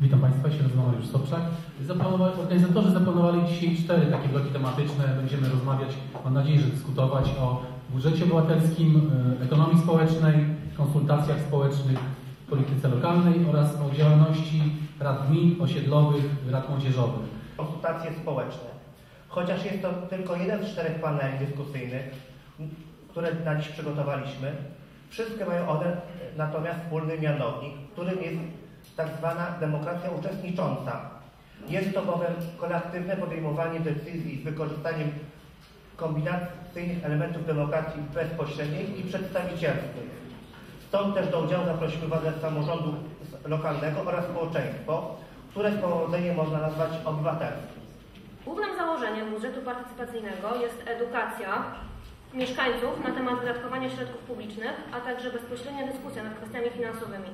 Witam Państwa, się nazywam Mariusz Sobczak. Zaplanowali, organizatorzy zaplanowali dzisiaj cztery takie bloki tematyczne. Będziemy rozmawiać, mam nadzieję, że dyskutować o budżecie obywatelskim, e, ekonomii społecznej, konsultacjach społecznych, polityce lokalnej oraz o działalności rad gmin, osiedlowych, rad młodzieżowych. konsultacje społeczne. Chociaż jest to tylko jeden z czterech paneli dyskusyjnych, które na dziś przygotowaliśmy, wszystkie mają one natomiast wspólny mianownik, którym jest tak zwana demokracja uczestnicząca. Jest to bowiem kolektywne podejmowanie decyzji z wykorzystaniem kombinacyjnych elementów demokracji bezpośredniej i przedstawicielskiej. Stąd też do udziału zaprosimy władze samorządu lokalnego oraz społeczeństwo, które z powodzeniem można nazwać obywatelskim. Głównym założeniem budżetu partycypacyjnego jest edukacja mieszkańców na temat wydatkowania środków publicznych, a także bezpośrednia dyskusja nad kwestiami finansowymi.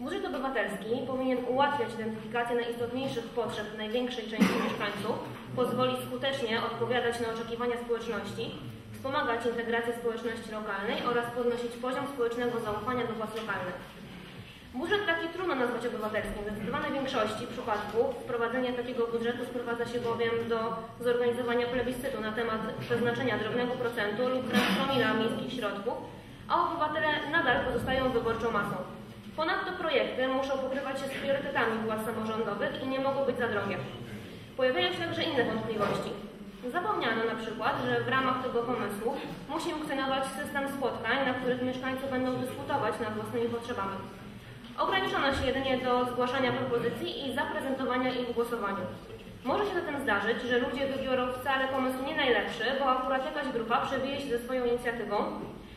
Budżet obywatelski powinien ułatwiać identyfikację najistotniejszych potrzeb największej części mieszkańców, pozwolić skutecznie odpowiadać na oczekiwania społeczności, wspomagać integrację społeczności lokalnej oraz podnosić poziom społecznego zaufania do władz lokalnych. Budżet taki trudno nazwać obywatelskim. W zdecydowanej większości przypadków wprowadzenie takiego budżetu sprowadza się bowiem do zorganizowania plebiscytu na temat przeznaczenia drobnego procentu lub promila miejskich środków, a obywatele nadal pozostają wyborczą masą. Ponadto projekty muszą pokrywać się z priorytetami władz samorządowych i nie mogą być za drogie. Pojawiają się także inne wątpliwości. Zapomniano na przykład, że w ramach tego pomysłu musi funkcjonować system spotkań, na których mieszkańcy będą dyskutować nad własnymi potrzebami. Ograniczono się jedynie do zgłaszania propozycji i zaprezentowania ich w głosowaniu. Może się zatem zdarzyć, że ludzie wybiorą wcale pomysł nie najlepszy, bo akurat jakaś grupa przebije się ze swoją inicjatywą,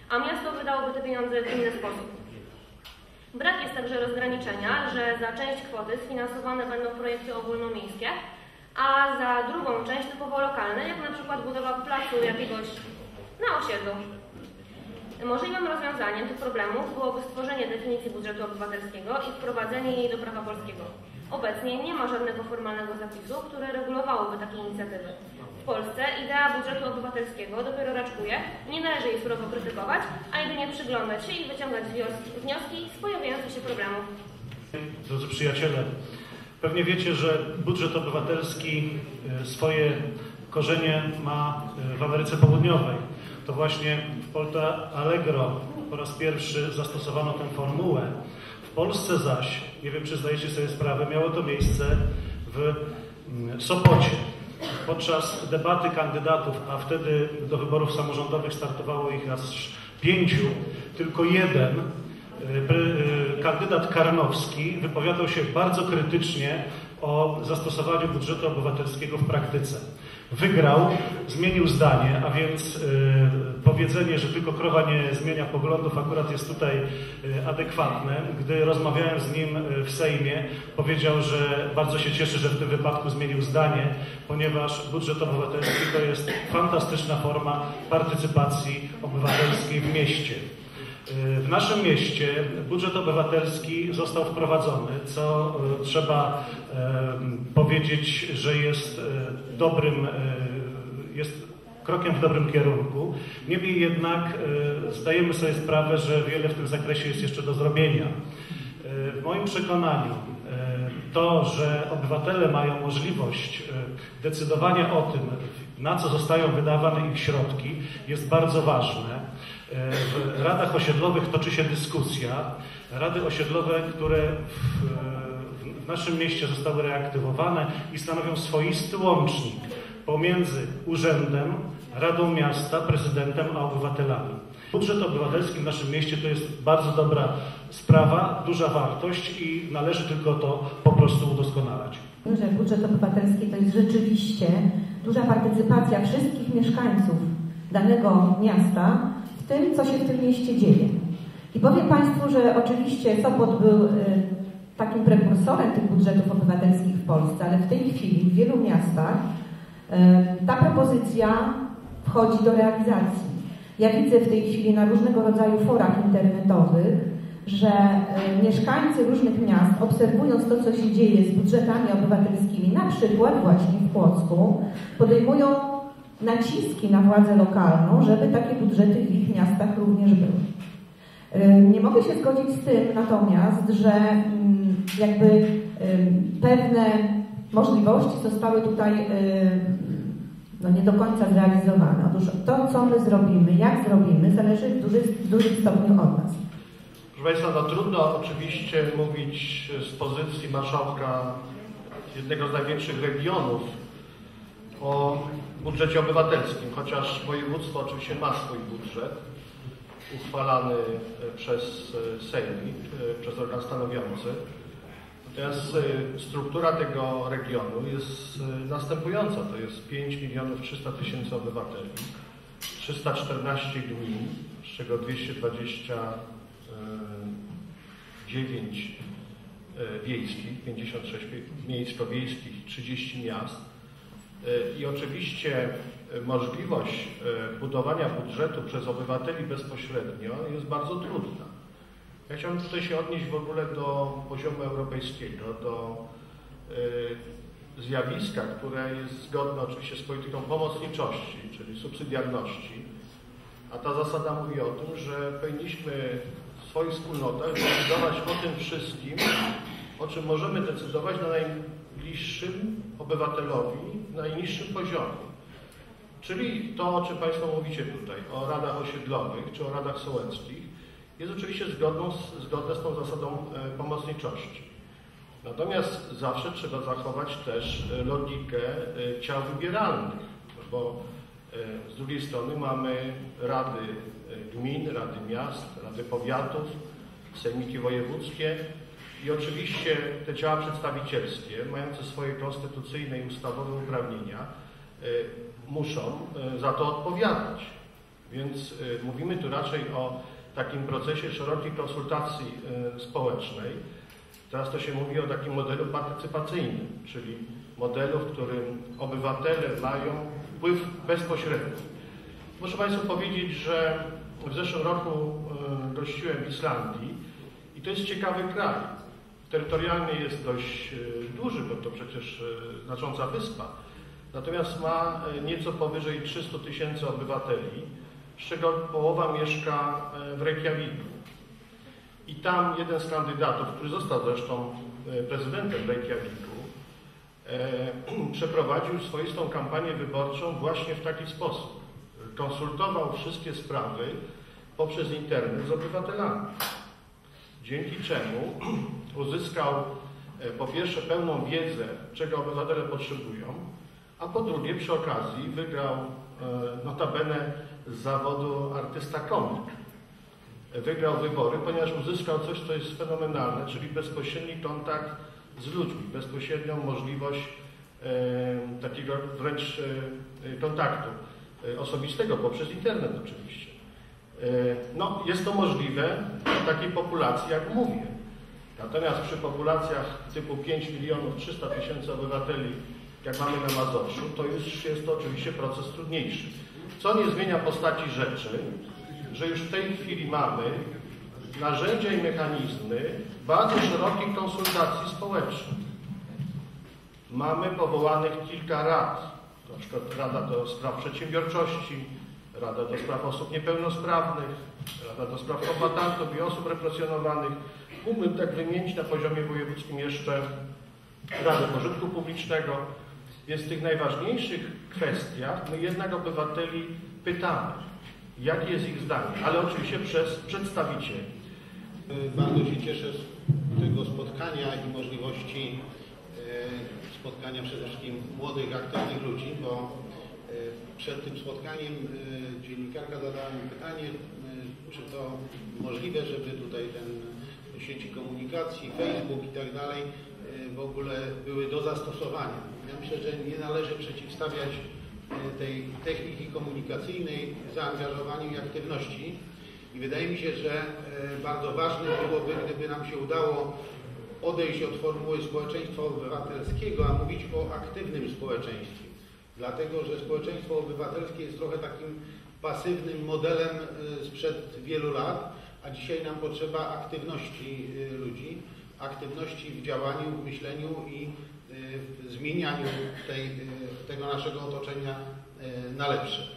a miasto wydałoby te pieniądze w inny sposób. Brak jest także rozgraniczenia, że za część kwoty sfinansowane będą projekty ogólnomiejskie, a za drugą część typowo lokalne, jak na przykład budowa placu jakiegoś na osiedlu. Możliwym rozwiązaniem tych problemów byłoby stworzenie definicji budżetu obywatelskiego i wprowadzenie jej do prawa polskiego. Obecnie nie ma żadnego formalnego zapisu, który regulowałoby takie inicjatywy. W Polsce idea budżetu obywatelskiego dopiero raczkuje nie należy jej surowo krytykować, a jedynie przyglądać się i wyciągać wnioski z pojawiających się problemów. Drodzy przyjaciele, pewnie wiecie, że budżet obywatelski e, swoje korzenie ma e, w Ameryce Południowej. To właśnie w Porto Allegro po raz pierwszy zastosowano tę formułę. W Polsce zaś, nie wiem czy zdajecie sobie sprawę, miało to miejsce w mm, Sopocie. Podczas debaty kandydatów, a wtedy do wyborów samorządowych startowało ich aż pięciu, tylko jeden E, e, kandydat Karnowski wypowiadał się bardzo krytycznie o zastosowaniu budżetu obywatelskiego w praktyce. Wygrał, zmienił zdanie, a więc e, powiedzenie, że tylko krowa nie zmienia poglądów, akurat jest tutaj e, adekwatne. Gdy rozmawiałem z nim e, w Sejmie, powiedział, że bardzo się cieszy, że w tym wypadku zmienił zdanie, ponieważ budżet obywatelski to jest fantastyczna forma partycypacji obywatelskiej w mieście. W naszym mieście budżet obywatelski został wprowadzony, co e, trzeba e, powiedzieć, że jest e, dobrym, jest krokiem w dobrym kierunku. Niemniej jednak zdajemy sobie sprawę, że wiele w tym zakresie jest jeszcze do zrobienia. W moim przekonaniu to, że obywatele mają możliwość decydowania o tym, na co zostają wydawane ich środki, jest bardzo ważne. W radach osiedlowych toczy się dyskusja. Rady osiedlowe, które w, w naszym mieście zostały reaktywowane i stanowią swoisty łącznik pomiędzy urzędem, Radą Miasta, prezydentem a obywatelami. Budżet obywatelski w naszym mieście to jest bardzo dobra sprawa, duża wartość i należy tylko to po prostu udoskonalać. że budżet obywatelski to jest rzeczywiście duża partycypacja wszystkich mieszkańców danego miasta tym, co się w tym mieście dzieje. I powiem Państwu, że oczywiście Sopot był y, takim prekursorem tych budżetów obywatelskich w Polsce, ale w tej chwili w wielu miastach y, ta propozycja wchodzi do realizacji. Ja widzę w tej chwili na różnego rodzaju forach internetowych, że y, mieszkańcy różnych miast, obserwując to, co się dzieje z budżetami obywatelskimi, na przykład właśnie w Płocku, podejmują naciski na władzę lokalną, żeby takie budżety w ich miastach również były. Y, Nie mogę się zgodzić z tym natomiast, że mm, jakby pewne możliwości zostały tutaj no, nie do końca zrealizowane. Otóż to, co my zrobimy, jak zrobimy, zależy w dużym, w dużym stopniu od nas. Proszę Państwa, no trudno oczywiście mówić z pozycji marszałka jednego z największych regionów o budżecie obywatelskim, chociaż województwo oczywiście ma swój budżet uchwalany przez Sejmik, przez organ stanowiący. Natomiast struktura tego regionu jest następująca. To jest 5 milionów 300 tysięcy obywateli, 314 gmin, z czego 229 wiejskich, 56 miejsko-wiejskich i 30 miast. I oczywiście możliwość budowania budżetu przez obywateli bezpośrednio jest bardzo trudna. Ja chciałbym tutaj się odnieść w ogóle do poziomu europejskiego, do zjawiska, które jest zgodne oczywiście z polityką pomocniczości, czyli subsydiarności. A ta zasada mówi o tym, że powinniśmy w swoich wspólnotach decydować o tym wszystkim, o czym możemy decydować na najbliższym obywatelowi, na najniższym poziomie. Czyli to, o czym Państwo mówicie tutaj, o radach osiedlowych czy o radach sołeckich, jest oczywiście z, zgodne z tą zasadą e, pomocniczości. Natomiast zawsze trzeba zachować też e, logikę e, ciał wybieralnych, bo z drugiej strony mamy rady gmin, rady miast, rady powiatów, sejmiki wojewódzkie i oczywiście te ciała przedstawicielskie, mające swoje konstytucyjne i ustawowe uprawnienia, muszą za to odpowiadać. Więc mówimy tu raczej o takim procesie szerokiej konsultacji e, społecznej. Teraz to się mówi o takim modelu partycypacyjnym, czyli modelu, w którym obywatele mają wpływ bezpośredni. Muszę Państwu powiedzieć, że w zeszłym roku e, gościłem w Islandii i to jest ciekawy kraj. Terytorialnie jest dość e, duży, bo to przecież znacząca wyspa. Natomiast ma nieco powyżej 300 tysięcy obywateli z czego połowa mieszka e, w Reykjaviku. I tam jeden z kandydatów, który został zresztą e, prezydentem Reykjaviku, e, przeprowadził swoistą kampanię wyborczą właśnie w taki sposób. Konsultował wszystkie sprawy poprzez internet z obywatelami. Dzięki czemu uzyskał po pierwsze pełną wiedzę, czego obywatele potrzebują, a po drugie przy okazji wygrał notabene z zawodu artysta komik. Wygrał wybory, ponieważ uzyskał coś, co jest fenomenalne, czyli bezpośredni kontakt z ludźmi, bezpośrednią możliwość e, takiego wręcz e, kontaktu e, osobistego poprzez internet oczywiście. E, no, jest to możliwe w takiej populacji, jak mówię. Natomiast przy populacjach typu 5 milionów 300 tysięcy obywateli, jak mamy na Mazowszu, to już jest to oczywiście proces trudniejszy. Co nie zmienia postaci rzeczy, że już w tej chwili mamy narzędzia i mechanizmy bardzo szerokich konsultacji społecznych. Mamy powołanych kilka rad, na przykład Rada do Spraw Przedsiębiorczości, Rada do Spraw Osób Niepełnosprawnych, Rada do Spraw Kombatantów i Osób Represjonowanych. Mógłbym tak wymienić na poziomie wojewódzkim jeszcze Radę Pożytku Publicznego, więc w tych najważniejszych kwestiach my jednak obywateli pytamy, jakie jest ich zdanie, ale oczywiście przez przedstawicieli. Bardzo się cieszę z tego spotkania i możliwości e, spotkania przede wszystkim młodych, aktywnych ludzi, bo e, przed tym spotkaniem dziennikarka zadała mi pytanie, czy to możliwe, żeby tutaj ten sieci komunikacji, Facebook i tak dalej w ogóle były do zastosowania. Ja myślę, że nie należy przeciwstawiać e, tej techniki komunikacyjnej zaangażowaniu i aktywności. I wydaje mi się, że e, bardzo ważne byłoby, gdyby nam się udało odejść od formuły społeczeństwa obywatelskiego, a mówić o aktywnym społeczeństwie. Dlatego, że społeczeństwo obywatelskie jest trochę takim pasywnym modelem sprzed wielu lat, a dzisiaj nam potrzeba aktywności ludzi, aktywności w działaniu, w myśleniu i w zmienianiu tej, tego naszego otoczenia na lepsze.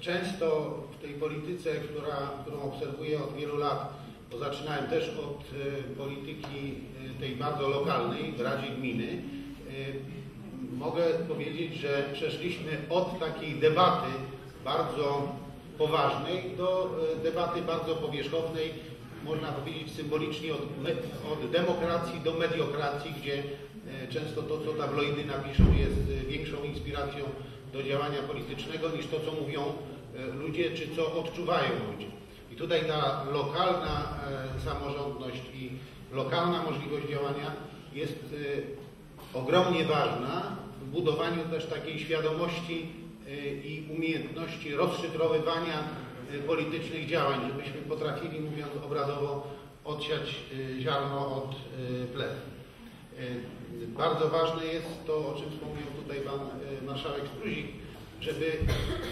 Często w tej polityce, która, którą obserwuję od wielu lat, bo zaczynałem też od polityki tej bardzo lokalnej w Radzie Gminy, mogę powiedzieć, że przeszliśmy od takiej debaty bardzo poważnej do debaty bardzo powierzchownej, można powiedzieć symbolicznie od, od demokracji do mediokracji, gdzie często to, co tabloidy napiszą, jest większą inspiracją do działania politycznego niż to, co mówią ludzie, czy co odczuwają ludzie. I tutaj ta lokalna e, samorządność i lokalna możliwość działania jest e, ogromnie ważna w budowaniu też takiej świadomości e, i umiejętności rozszyfrowywania politycznych działań, żebyśmy potrafili, mówiąc obrazowo, odsiać ziarno od plew. Bardzo ważne jest to, o czym wspomniał tutaj Pan Marszałek Struzik, żeby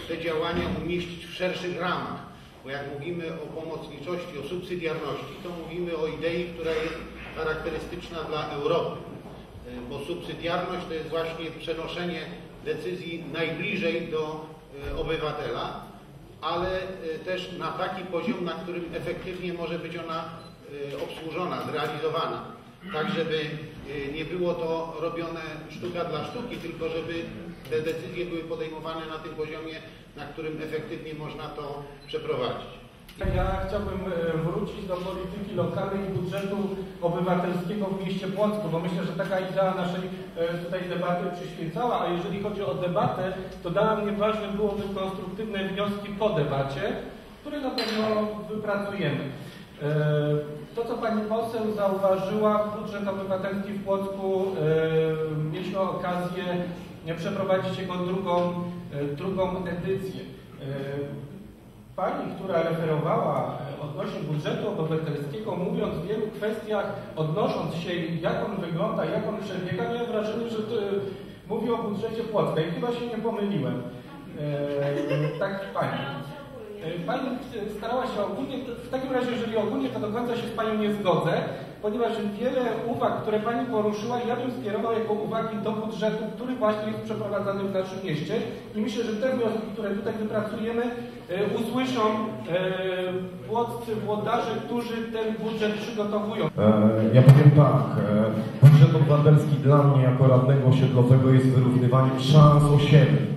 te działania umieścić w szerszych ramach bo jak mówimy o pomocniczości, o subsydiarności, to mówimy o idei, która jest charakterystyczna dla Europy. E, bo subsydiarność to jest właśnie przenoszenie decyzji najbliżej do e, obywatela, ale e, też na taki poziom, na którym efektywnie może być ona obsłużona, zrealizowana. Tak, żeby nie było to robione sztuka dla sztuki, tylko żeby te decyzje były podejmowane na tym poziomie, na którym efektywnie można to przeprowadzić. Ja chciałbym e, wrócić do polityki lokalnej i budżetu obywatelskiego w mieście Płocku, bo myślę, że taka idea naszej e, tutaj debaty przyświecała, a jeżeli chodzi o debatę, to dla mnie ważne byłoby konstruktywne wnioski po debacie, które na pewno wypracujemy. E, to, co Pani poseł zauważyła, budżet obywatelski w Płocku, mieliśmy okazję przeprowadzić jego drugą, drugą edycję. Pani, która referowała odnośnie budżetu obywatelskiego, mówiąc w wielu kwestiach, odnosząc się, jak on wygląda, jak on przebiega, miałem wrażenie, że mówi o budżecie Płocka i chyba się nie pomyliłem. E, tak, Pani. E, pani starała się ogólnie, w takim razie, jeżeli ogólnie, to do końca się z Panią nie zgodzę, ponieważ wiele uwag, które Pani poruszyła, ja bym skierował jako uwagi do budżetu, który właśnie jest przeprowadzany w naszym mieście i myślę, że te wnioski, które tutaj wypracujemy, e, usłyszą e, włodcy, włodarze, którzy ten budżet przygotowują. Ja powiem tak, budżet obywatelski dla mnie jako radnego osiedlowego jest wyrównywaniem szans osiedli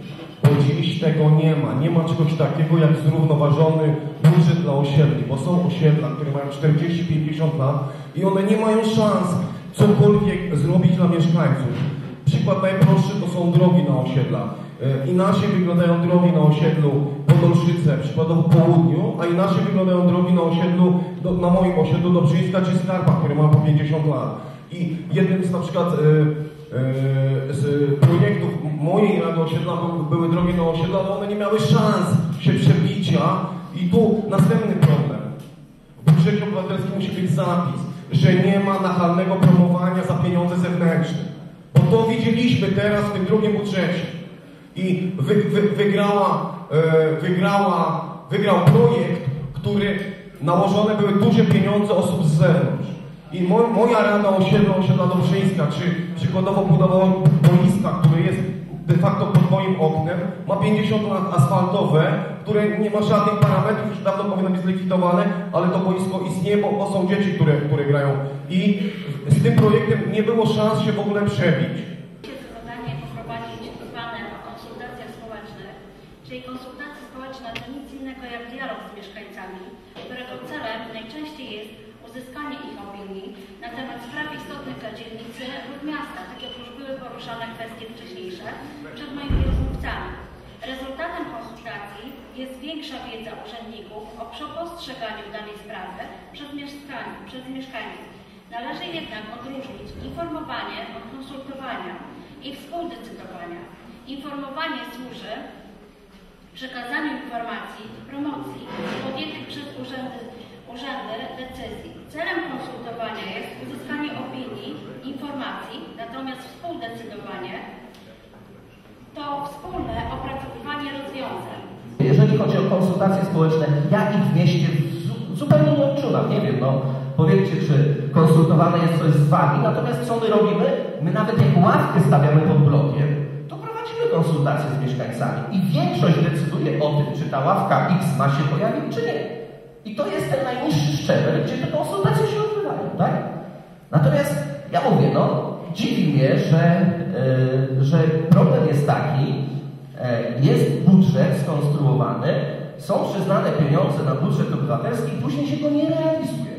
bo dziś tego nie ma. Nie ma czegoś takiego jak zrównoważony budżet dla osiedli, bo są osiedla, które mają 40-50 lat i one nie mają szans cokolwiek zrobić dla mieszkańców. Przykład najprostszy to są drogi na osiedlach. E, inaczej wyglądają drogi na osiedlu Podolszyce, przykładowo południu, a inaczej wyglądają drogi na osiedlu, do, na moim osiedlu Dobrzyńska czy Skarpa, które mają po 50 lat. I jednym z na przykład E, z projektów mojej Rady Osiedla były drogi na osiedla, ale one nie miały szans się przebicia. I tu następny problem. W budżecie obywatelskim musi być zapis, że nie ma nachalnego promowania za pieniądze zewnętrzne. Bo to widzieliśmy teraz w tym drugim budżecie. I wy, wy, wygrała, e, wygrała, wygrał projekt, który nałożone były duże pieniądze osób z zewnątrz. I moj, moja rada osiedla, osiedla Dobrzyńska, czy przykładowo budowa boiska, które jest de facto pod moim oknem, ma 50 lat asfaltowe, które nie ma żadnych parametrów, już dawno powinno być zlikwidowane, ale to boisko istnieje, bo, bo są dzieci, które, które grają. I z tym projektem nie było szans się w ogóle przebić. Zadanie poprowadzić zwane konsultacjach społecznych, czyli konsultacje społeczne to nic innego jak dialog z mieszkańcami, którego celem najczęściej jest uzyskanie ich opinii na temat spraw istotnych dla dzielnicy lub miasta, tak jak już były poruszane kwestie wcześniejsze przed moimi rozmówcami. Rezultatem konsultacji jest większa wiedza urzędników o postrzeganiu danej sprawy przez, przez mieszkańców. Należy jednak odróżnić informowanie od konsultowania i współdecydowania. Informowanie służy przekazaniu informacji, promocji podjętych przez urzędy urzędy decyzji. Celem konsultowania jest uzyskanie opinii, informacji, natomiast współdecydowanie to wspólne opracowywanie rozwiązań. Jeżeli chodzi o konsultacje społeczne, ja ich w mieście zupełnie nie odczuwam. Nie wiem, no powiedzcie, czy konsultowane jest coś z Wami, natomiast co my robimy? My nawet jak ławkę stawiamy pod blokiem, to prowadzimy konsultacje z mieszkańcami i większość decyduje o tym, czy ta ławka X ma się pojawić, czy nie. I to jest ten najniższy szczebel, gdzie te konsultacje się odbywają, tak? Natomiast ja mówię, no, dziwi mnie, że, yy, że problem jest taki, yy, jest budżet skonstruowany, są przyznane pieniądze na budżet obywatelski, później się go nie realizuje.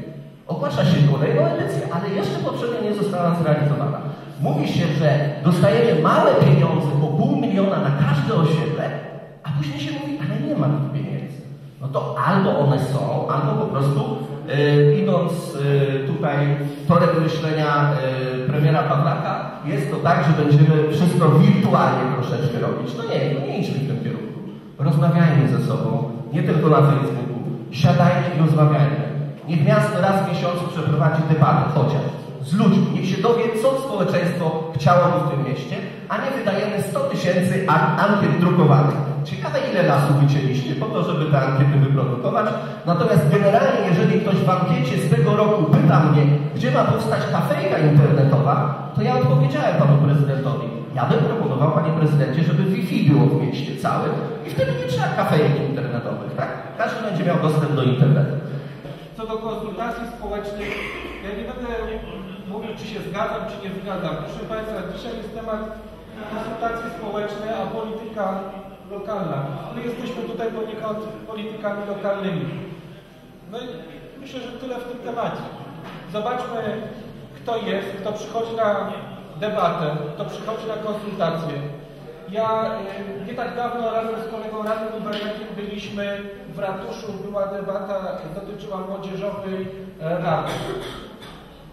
Ogłasza się kolejną edycję, ale jeszcze poprzednio nie została zrealizowana. Mówi się, że dostajemy małe pieniądze, po pół miliona na każde osiedle, a później się mówi, ale nie ma tych pieniędzy. No to albo one są, albo po prostu yy, idąc yy, tutaj torem myślenia yy, premiera Pawlaka, jest to tak, że będziemy wszystko wirtualnie troszeczkę robić. No nie, no nie idźmy w tym kierunku. Rozmawiajmy ze sobą, nie tylko na Facebooku. Siadajmy i rozmawiajmy. Niech miasto raz w miesiącu przeprowadzi debatę chociaż z ludźmi. Niech się dowie, co społeczeństwo chciałoby w tym mieście, a nie wydajemy 100 tysięcy ankiet drukowanych. Ciekawe, ile lasu wycięliście po to, żeby te ankiety wyprodukować. Natomiast generalnie, jeżeli ktoś w ankiecie z tego roku pyta mnie, gdzie ma powstać kafejka internetowa, to ja odpowiedziałem panu prezydentowi. Ja bym proponował, panie prezydencie, żeby Wi-Fi było w mieście całym i wtedy nie trzeba kafejek internetowych, tak? Każdy będzie miał dostęp do internetu. Co do konsultacji społecznych, ja nie będę mówił, czy się zgadzam, czy nie zgadzam. Proszę Państwa, dzisiaj jest temat konsultacji społecznej, a polityka lokalna. My jesteśmy tutaj poniekąd politykami lokalnymi. No i myślę, że tyle w tym temacie. Zobaczmy, kto jest, kto przychodzi na debatę, kto przychodzi na konsultacje. Ja nie tak dawno razem z kolegą Radnym Ibraniakiem byliśmy w ratuszu, była debata, dotyczyła młodzieżowej rady.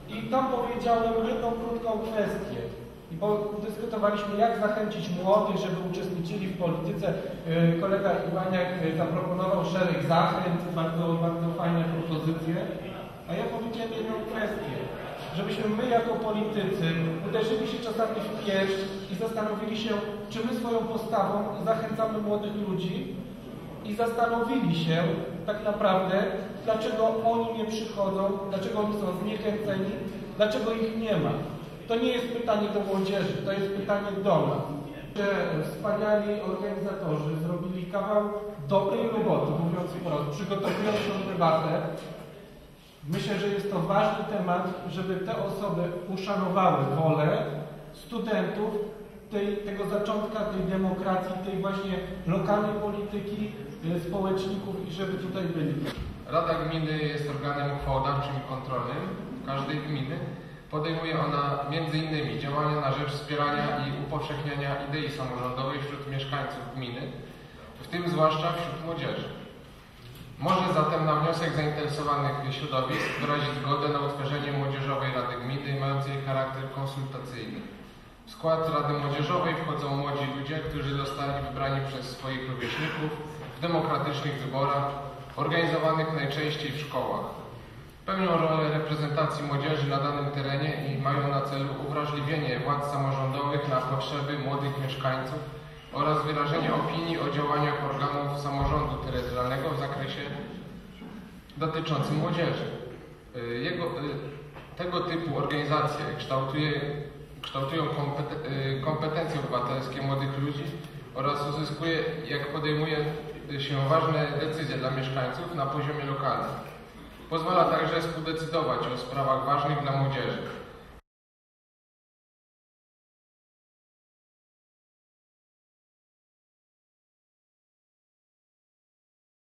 I tam powiedziałem jedną krótką kwestię. I dyskutowaliśmy, jak zachęcić młodych, żeby uczestniczyli w polityce. Kolega Iwaniak zaproponował szereg zachęt, bardzo, bardzo fajne propozycje. A ja powiedziałem jedną kwestię żebyśmy my jako politycy uderzyli się czasami w pierś i zastanowili się, czy my swoją postawą zachęcamy młodych ludzi i zastanowili się tak naprawdę, dlaczego oni nie przychodzą, dlaczego oni są zniechęceni, dlaczego ich nie ma. To nie jest pytanie do młodzieży, to jest pytanie do nas. Że wspaniali organizatorzy zrobili kawał dobrej roboty, mówiąc wprost, przygotowując tę debatę, Myślę, że jest to ważny temat, żeby te osoby uszanowały wolę studentów, tej, tego zaczątka tej demokracji, tej właśnie lokalnej polityki, społeczników i żeby tutaj byli. Rada Gminy jest organem uchwałodawczym i kontrolnym każdej gminy. Podejmuje ona m.in. działania na rzecz wspierania i upowszechniania idei samorządowej wśród mieszkańców gminy, w tym zwłaszcza wśród młodzieży. Może zatem na wniosek zainteresowanych środowisk wyrazić zgodę na utworzenie Młodzieżowej Rady Gminy mającej charakter konsultacyjny. W skład Rady Młodzieżowej wchodzą młodzi ludzie, którzy zostali wybrani przez swoich rówieśników w demokratycznych wyborach organizowanych najczęściej w szkołach. Pełnią rolę reprezentacji młodzieży na danym terenie i mają na celu uwrażliwienie władz samorządowych na potrzeby młodych mieszkańców oraz wyrażenie opinii o działaniach organów samorządu terytorialnego w zakresie dotyczącym młodzieży. Jego, tego typu organizacje kształtuje, kształtują kompetencje obywatelskie młodych ludzi oraz uzyskuje, jak podejmuje się ważne decyzje dla mieszkańców na poziomie lokalnym. Pozwala także współdecydować o sprawach ważnych dla młodzieży.